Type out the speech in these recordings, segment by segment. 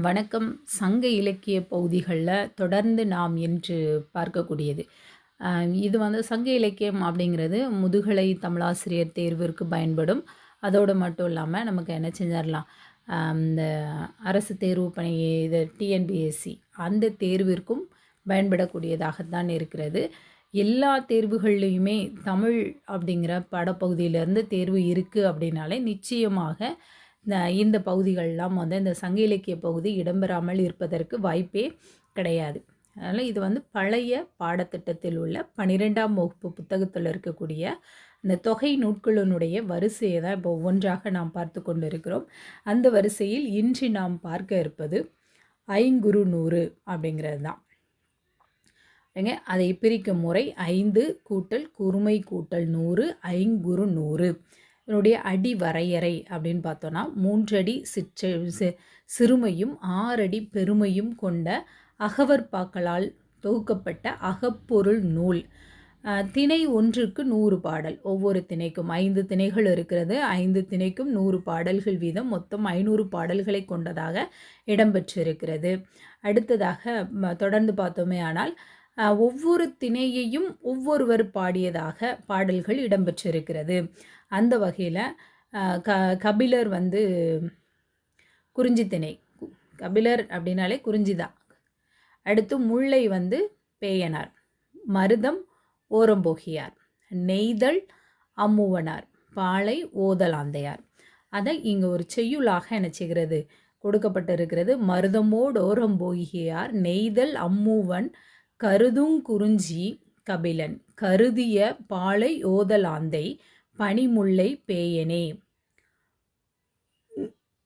வணக்கம். சங்க இலக்கிய பகுதிகளில் தொடர்ந்து நாம் என்று பார்க்கக்கூடியது. இது வந்து சங்க இலக்கியம் அப்படிங்கிறது முதுகலை தமிழாசிரியர் தேர்விற்கு பயன்படும். அதோடு மட்டும் இல்லாமல் நமக்கு என்ன செஞ்சிடலாம்? இந்த அரசு தேர்வு பணி இது டிஎன்பிஎஸ்சி அந்த தேர்விற்கும் பயன்படக்கூடியதாகத்தான் இருக்கிறது. எல்லா தேர்வுகள்லையுமே தமிழ் அப்படிங்கிற பாடப்பகுதியிலேருந்து தேர்வு இருக்குது அப்படின்னாலே நிச்சயமாக இந்த பகுதிகள்லாம் வந்து இந்த சங்க இலக்கிய பகுதி இடம்பெறாமல் இருப்பதற்கு வாய்ப்பே கிடையாது. அதனால் இது வந்து பழைய பாடத்திட்டத்தில் உள்ள பன்னிரெண்டாம் வகுப்பு புத்தகத்தில் இருக்கக்கூடிய இந்த தொகை நூட்களினுடைய வரிசையை தான் இப்போ ஒவ்வொன்றாக நாம் பார்த்து கொண்டு இருக்கிறோம் அந்த வரிசையில் இன்று நாம் பார்க்க இருப்பது ஐங்குறு நூறு அப்படிங்கிறது தான். ஏங்க அதை பிரிக்கும் முறை ஐந்து கூட்டல் குறுமை கூட்டல் நூறு ஐங்குறு நூறு. இதனுடைய அடி வரையறை அப்படின்னு பார்த்தோன்னா மூன்றடி சிற்ற சிறுமையும் ஆறடி பெருமையும் கொண்ட அகவற்பாக்களால் தொகுக்கப்பட்ட அகப்பொருள் நூல். திணை ஒன்றுக்கு நூறு பாடல். ஒவ்வொரு திணைக்கும் ஐந்து திணைகள் இருக்கிறது. ஐந்து திணைக்கும் நூறு பாடல்கள் வீதம் மொத்தம் ஐநூறு பாடல்களை கொண்டதாக இடம்பெற்றிருக்கிறது. அடுத்ததாக தொடர்ந்து பார்த்தோமே ஆனால் ஒவ்வொரு திணையையும் ஒவ்வொருவர் பாடியதாக பாடல்கள் இடம்பெற்றிருக்கிறது. அந்த வகையில் க கபிலர் வந்து குறிஞ்சி திணை. கபிலர் அப்படின்னாலே குறிஞ்சி தான். அடுத்து முல்லை வந்து பேயனார். மருதம் ஓரம்போகியார் நெய்தல் அம்முவனார் பாலை ஓதலாந்தையார் அதை இங்கே ஒரு செய்யுளாக என்ன செய்கிறது கொடுக்கப்பட்டிருக்கிறது மருதமோடு ஓரம்போகியார் நெய்தல் அம்முவன் கருதுங் குறிஞ்சி கபிலன் கருதிய பாலை ஓதலாந்தை பனிமுல்லை பேயனே.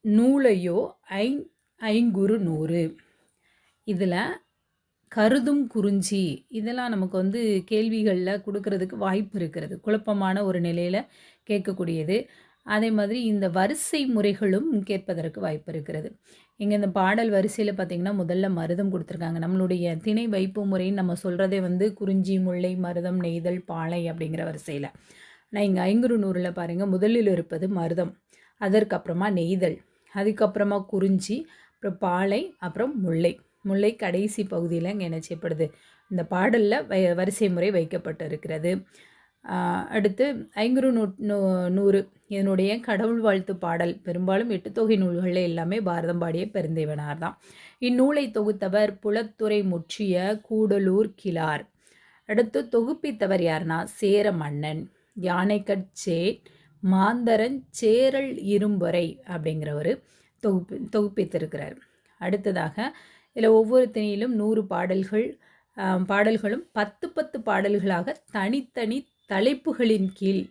நூலையோ ஐ ஐங்குறு நூறு. இதில் கருதும் குறிஞ்சி இதெல்லாம் நமக்கு வந்து கேள்விகளில் கொடுக்கறதுக்கு வாய்ப்பு இருக்கிறது. குழப்பமான ஒரு நிலையில் கேட்கக்கூடியது. அதே மாதிரி இந்த வரிசை முறைகளும் கேட்பதற்கு வாய்ப்பு இருக்கிறது. இங்கே இந்த பாடல் வரிசையில் பார்த்திங்கன்னா முதல்ல மருதம் கொடுத்துருக்காங்க. நம்மளுடைய திணை வைப்பு முறைன்னு நம்ம சொல்கிறதே வந்து குறிஞ்சி முல்லை மருதம் நெய்தல் பாலை அப்படிங்கிற வரிசையில். ஆனால் இங்கே ஐங்குறு நூறில் பாருங்கள் முதலில் இருப்பது மருதம் அதற்கப்புறமா நெய்தல் அதுக்கப்புறமா குறிஞ்சி அப்புறம் பாலை அப்புறம் முல்லை. முல்லை கடைசி பகுதியில் இங்கே என்ன செய்யப்படுது? இந்த பாடலில் வரிசை முறை வைக்கப்பட்டு இருக்கிறது அடுத்து ஐங்குறு நூ நூ- நூறு இதனுடைய கடவுள் வாழ்த்து பாடல். பெரும்பாலும் எட்டு தொகை நூல்களில் எல்லாமே பாரதம் பாடிய பெருந்தேவனார் தான். இந்நூலை தொகுத்தவர் புலத்துறை முற்றிய கூடலூர் கிளார் அடுத்து தொகுப்பித்தவர் யாருன்னா சேர மன்னன் யானைக்கட்சே மாந்தரன் சேரல் இரும்பொறை அப்படிங்கிறவர் தொகுப்பி தொகுப்பித்திருக்கிறார். அடுத்ததாக இதில் ஒவ்வொரு திணையிலும் நூறு பாடல்கள் பாடல்களும் பத்து பத்து பாடல்களாக தனித்தனி தலைப்புகளின் கீழ்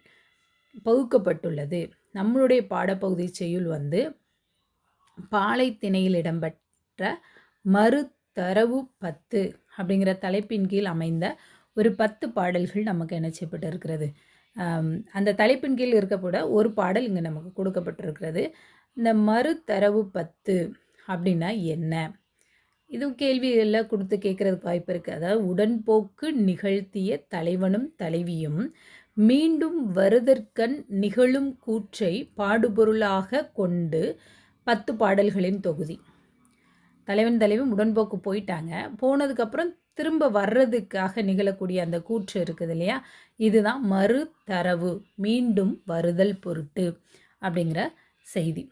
பகுக்கப்பட்டுள்ளது. நம்மளுடைய பாடப்பகுதி செய்யுள் வந்து பாலைத்திணையில் இடம்பெற்ற மறுதரவு பத்து அப்படிங்கிற தலைப்பின் கீழ் அமைந்த ஒரு பத்து பாடல்கள் நமக்கு என்ன செய்யப்பட்டு இருக்கிறது அந்த தலைப்பின் கீழ் இருக்கக்கூட ஒரு பாடல் இங்கே நமக்கு கொடுக்கப்பட்டிருக்கிறது. இந்த மறுதரவு பத்து அப்படின்னா என்ன? இதுவும் கேள்விகளில் கொடுத்து கேட்குறதுக்கு வாய்ப்பு இருக்குது அதாவது உடன்போக்கு நிகழ்த்திய தலைவனும் தலைவியும் மீண்டும் வருதற்கண் நிகழும் கூற்றை பாடுபொருளாக கொண்டு பத்து பாடல்களின் தொகுதி. தலைவன் தலைவி உடன்போக்கு போயிட்டாங்க. போனதுக்கப்புறம் திரும்ப வர்றதுக்காக நிகழக்கூடிய அந்த கூற்று இருக்குது இல்லையா? இதுதான் மறுதரவு மீண்டும் வருதல் பொருட்டு அப்படிங்கிற செய்தி.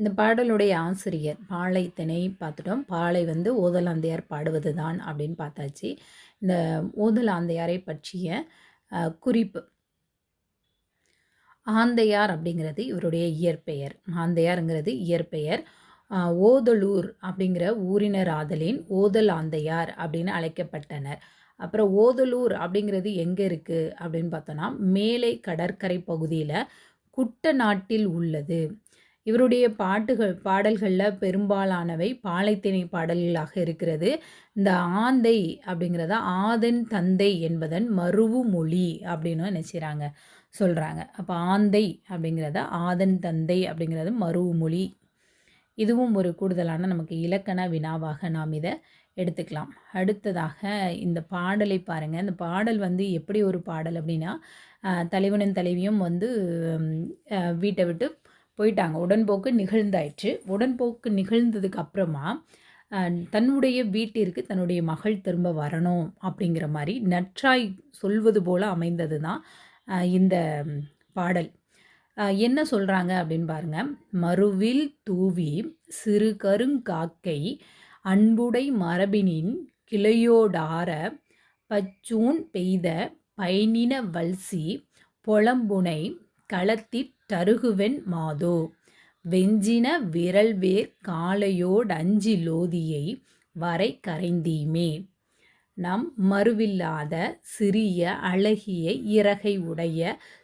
இந்த பாடலுடைய ஆசிரியர் பாலை திணை பார்த்துட்டோம். பாலை வந்து ஓதலாந்தையார் பாடுவது தான் அப்படின்னு பார்த்தாச்சு. இந்த ஓதலாந்தையாரை பற்றிய குறிப்பு. ஆந்தையார் அப்படிங்கிறது இவருடைய இயற்பெயர். ஆந்தையாருங்கிறது இயற்பெயர். ஓதலூர் அப்படிங்கிற ஊரினர் ஆதலின் ஓதல் ஆந்தையார் அப்படின்னு அழைக்கப்பட்டனர். அப்புறம் ஓதலூர் அப்படிங்கிறது எங்கே இருக்குது அப்படின்னு பார்த்தோன்னா மேலை கடற்கரை பகுதியில் குட்டநாட்டில் உள்ளது. இவருடைய பாட்டுகள் பாடல்களில் பெரும்பாலானவை பாலைத்திணை பாடல்களாக இருக்கிறது. இந்த ஆந்தை அப்படிங்கிறத ஆதன் தந்தை என்பதன் மருவு மொழி அப்படின்னு நினச்சிறாங்க சொல்கிறாங்க அப்போ ஆந்தை அப்படிங்கிறத ஆதன் தந்தை அப்படிங்கிறது மருவு மொழி. இதுவும் ஒரு கூடுதலான நமக்கு இலக்கண வினாவாக நாம் இதை எடுத்துக்கலாம். அடுத்ததாக இந்த பாடலை பாருங்கள் இந்த பாடல் வந்து எப்படி ஒரு பாடல் அப்படின்னா தலைவனும் தலைவியும் வந்து வீட்டை விட்டு போயிட்டாங்க. உடன்போக்கு நிகழ்ந்தாயிற்று. உடன்போக்கு நிகழ்ந்ததுக்கு அப்புறமா தன்னுடைய வீட்டிற்கு தன்னுடைய மகள் திரும்ப வரணும் அப்படிங்கிற மாதிரி நற்றாய் சொல்வது போல் அமைந்தது தான் இந்த பாடல். என்ன சொல்கிறாங்க அப்படின்னு பாருங்க. மறுவில் தூவி சிறு கருங்காக்கை அன்புடை மரபினின் கிளையோடார பச்சூன் பெய்த பயனின வல்சி பொலம்புனை களத்திற் தருகுவென் மாதோ? வெஞ்சின விரல்வேர் காளையோடஞ்சி லோதியை வரை கரைந்தீமே. நம் மறுவில்லாத சிறிய அழகிய இறகை உடைய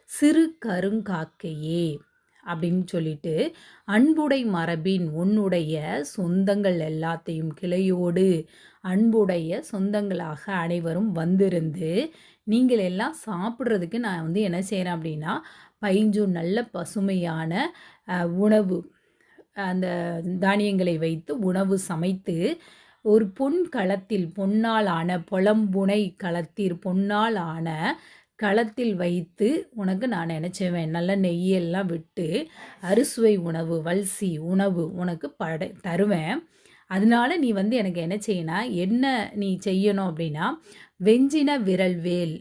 சிறு கருங்காக்கையே. அப்படின்னு சொல்லிட்டு அன்புடை மரபின் உன்னுடைய சொந்தங்கள் எல்லாத்தையும் கிளையோடு அன்புடைய சொந்தங்களாக அனைவரும் வந்திருந்து நீங்கள் எல்லாம் சாப்பிட்றதுக்கு நான் வந்து என்ன செய்கிறேன் அப்படின்னா பைஞ்சும் நல்ல பசுமையான உணவு அந்த தானியங்களை வைத்து உணவு சமைத்து ஒரு பொன் களத்தில் பொன்னால் ஆன புலம்புனை களத்தில் பொன்னால் ஆன களத்தில் வைத்து உனக்கு நான் நினச்சேன் நல்ல நெய்யெல்லாம் விட்டு அறுசுவை உணவு வல்சி உணவு உனக்கு படை தருவேன். அதனால நீ வந்து எனக்கு என்ன செய்யணும் என்ன நீ செய்யணும் அப்படின்னா வெஞ்சின விரல் வேல்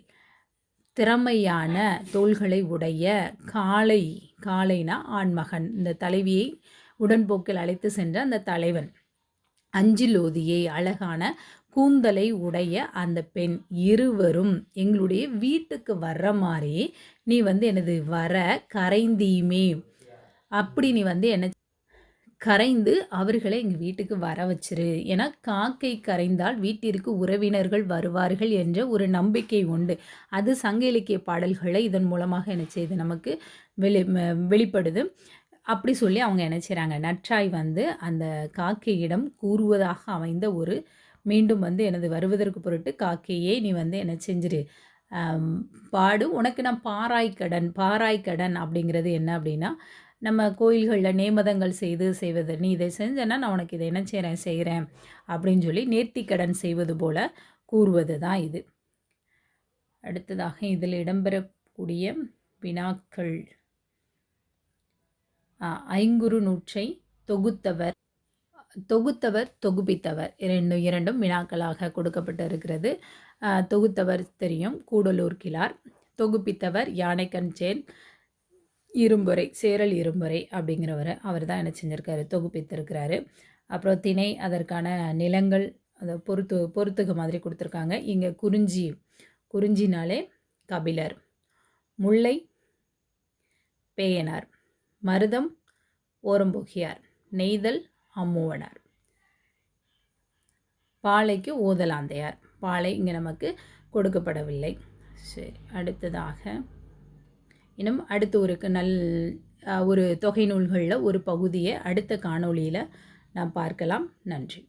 திறமையான தோள்களை உடைய காளை காளைனா ஆண்மகன். இந்த தலைவியை உடன்போக்கில் அழைத்து சென்ற அந்த தலைவன். அஞ்சிலோதியை அழகான கூந்தலை உடைய அந்த பெண். இருவரும் எங்களுடைய வீட்டுக்கு வர்ற மாதிரி நீ வந்து எனது வர கரைந்தீமே. அப்படி நீ வந்து என்ன கரைந்து அவர்களை எங்கள் வீட்டுக்கு வர வச்சிரு. ஏன்னா காக்கை கரைந்தால் வீட்டிற்கு உறவினர்கள் வருவார்கள் என்ற ஒரு நம்பிக்கை உண்டு. அது சங்க இலக்கிய பாடல்களை இதன் மூலமாக என்ன செய்யுது நமக்கு வெளி வெளிப்படுது. அப்படி சொல்லி அவங்க என்ன செய்கிறாங்க நற்றாய் வந்து அந்த காக்கையிடம் கூறுவதாக அமைந்த ஒரு மீண்டும் வந்து எனது வருவதற்கு பொருட்டு காக்கையே நீ வந்து என்ன செஞ்சிரு. பாடு. உனக்கு நான் பாராய்க்கடன் பாராய்க்கடன் அப்படிங்கிறது என்ன அப்படின்னா நம்ம கோயில்களில் நேமதங்கள் செய்து செய்வது நீ இதை செஞ்சேன்னா நான் உனக்கு இதை என்ன செய்கிறேன் செய்கிறேன் அப்படின்னு சொல்லி நேர்த்திக்கடன் செய்வது போல் கூறுவது தான் இது. அடுத்ததாக இதில் இடம்பெறக்கூடிய வினாக்கள். ஐங்குறு நூற்றை தொகுத்தவர் தொகுத்தவர் தொகுப்பித்தவர். இரண்டு இரண்டும் வினாக்களாக கொடுக்கப்பட்டு இருக்கிறது தொகுத்தவர் தெரியும் கூடலூர் கிளார். தொகுப்பித்தவர் யானைக்கஞ்சேன் இரும்புரை சேரல் இரும்புரை அப்படிங்கிறவர் அவர் தான் என்ன செஞ்சுருக்காரு தொகுப்பித்திருக்கிறாரு. அப்புறம் திணை அதற்கான நிலங்கள் அதை பொறுத்து பொறுத்துக மாதிரி கொடுத்துருக்காங்க. இங்கே குறிஞ்சி குறிஞ்சினாலே கபிலர் முல்லை பேயனார் மருதம் ஓரம்போகியார் நெய்தல் அம்மூவனார். பாலைக்கு ஓதலாந்தையார். பாலை இங்கே நமக்கு கொடுக்கப்படவில்லை. சரி அடுத்ததாக இன்னும் அடுத்து ஒரு நல் ஒரு தொகை நூல்களில் ஒரு பகுதியை அடுத்த காணொளியில் நாம் பார்க்கலாம். நன்றி.